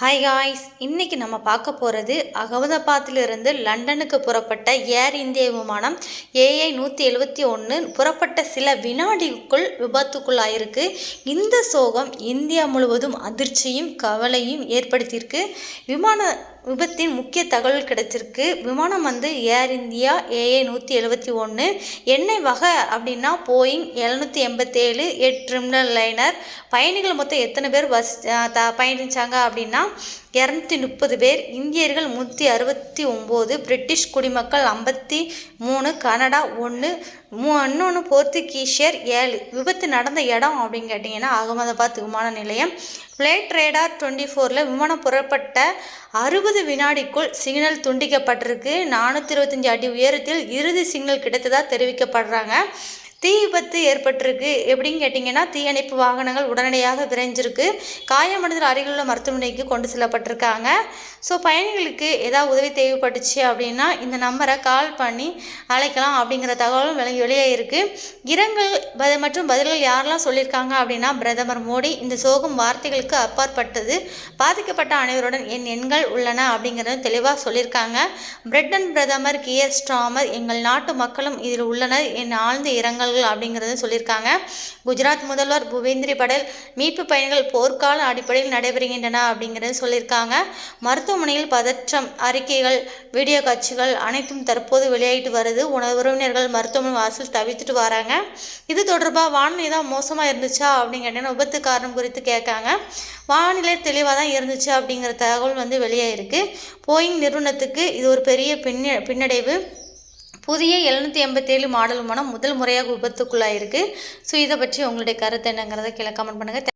Hi guys இன்றைக்கி நம்ம பார்க்க போகிறது அகமதாபாத்திலிருந்து லண்டனுக்கு புறப்பட்ட ஏர் இந்தியா விமானம் ஏஐ நூற்றி எழுபத்தி ஒன்று புறப்பட்ட சில வினாடிக்குள் விபத்துக்குள்ளாயிருக்கு. இந்த சோகம் இந்தியா முழுவதும் அதிர்ச்சியும் கவலையும் ஏற்படுத்தியிருக்கு. விமான விபத்தின் முக்கிய தகவல் கிடைச்சிருக்கு. விமானம் வந்து ஏர் இந்தியா ஏஏ நூற்றி எழுபத்தி ஒன்று எண்ணெய் வகை அப்படின்னா போயிங் எழுநூற்றி எண்பத்தேழு எட் ட்ரிமினல் லைனர் பயணிகள் மொத்தம் எத்தனை பேர் பஸ் த பயணித்தாங்க அப்படின்னா இரநூத்தி முப்பது பேர். இந்தியர்கள் நூற்றி அறுபத்தி ஒம்பது பிரிட்டிஷ் குடிமக்கள் ஐம்பத்தி மூணு கனடா ஒன்று மூ இன்னொன்று போர்த்துகீஷியர் ஏழு. விபத்து நடந்த இடம் அப்படின்னு கேட்டிங்கன்னா அகமதாபாத் விமான நிலையம். ஃப்ளைட் ரேடார் டுவெண்ட்டி ஃபோரில் விமானம் புறப்பட்ட அறுபது வினாடிக்குள் சிக்னல் துண்டிக்கப்பட்டிருக்கு. நானூற்றி இருபத்தஞ்சி அடி உயரத்தில் இறுதி சிக்னல் கிடைத்ததாக தெரிவிக்கப்படுறாங்க. தீ விபத்து ஏற்பட்டிருக்கு. எப்படின்னு கேட்டிங்கன்னா தீயணைப்பு வாகனங்கள் உடனடியாக விரைஞ்சிருக்கு. காயமடைந்த அருகிலுள்ள மருத்துவமனைக்கு கொண்டு செல்லப்பட்டிருக்காங்க. ஸோ பயணிகளுக்கு ஏதாவது உதவி தேவைப்பட்டுச்சு அப்படின்னா இந்த நம்பரை கால் பண்ணி அழைக்கலாம் அப்படிங்கிற தகவலும் விலகி வெளியே இருக்குது இரங்கல் ப மற்றும் பதில்கள் யாரெல்லாம் சொல்லியிருக்காங்க அப்படின்னா பிரதமர் மோடி இந்த சோகம் வார்த்தைகளுக்கு அப்பாற்பட்டது. பாதிக்கப்பட்ட அனைவருடன் என் எண்கள் உள்ளன அப்படிங்கிறது தெளிவாக சொல்லியிருக்காங்க. பிரிட்டன் பிரதமர் கியர் ஸ்டாமர் எங்கள் நாட்டு மக்களும் இதில் உள்ளனர். என் ஆழ்ந்த இரங்கல்கள் அப்படிங்கிறத சொல்லியிருக்காங்க. குஜராத் முதல்வர் பூபேந்திரி படேல் மீட்பு பயணிகள் போர்க்கால அடிப்படையில் நடைபெறுகின்றன அப்படிங்கிறத சொல்லியிருக்காங்க. மருத்துவமனையில் பதற்றம் அறிக்கைகள் வீடியோ காட்சிகள் அனைத்தும் தற்போது வெளியாகிட்டு வருது. உணவு உறவினர்கள் மருத்துவமனை வாசல் தவித்துட்டு வராங்க. இது தொடர்பாக வானிலை தான் மோசமாக இருந்துச்சா அப்படின்னு விபத்து காரணம் குறித்து கேட்காங்க. வானிலை தெளிவாக தான் இருந்துச்சு அப்படிங்கிற தகவல் வந்து வெளியாயிருக்கு. போயிங் நிறுவனத்துக்கு இது ஒரு பெரிய பின்ன பின்னடைவு. புதிய எழுநூற்றி எண்பத்தேழு மாடல் விமானம் முதல் முறையாக விபத்துக்குள்ளாயிருக்கு. ஸோ இதை பற்றி உங்களுடைய கருத்து என்னங்கிறத கீழே கமெண்ட் பண்ணுங்கள்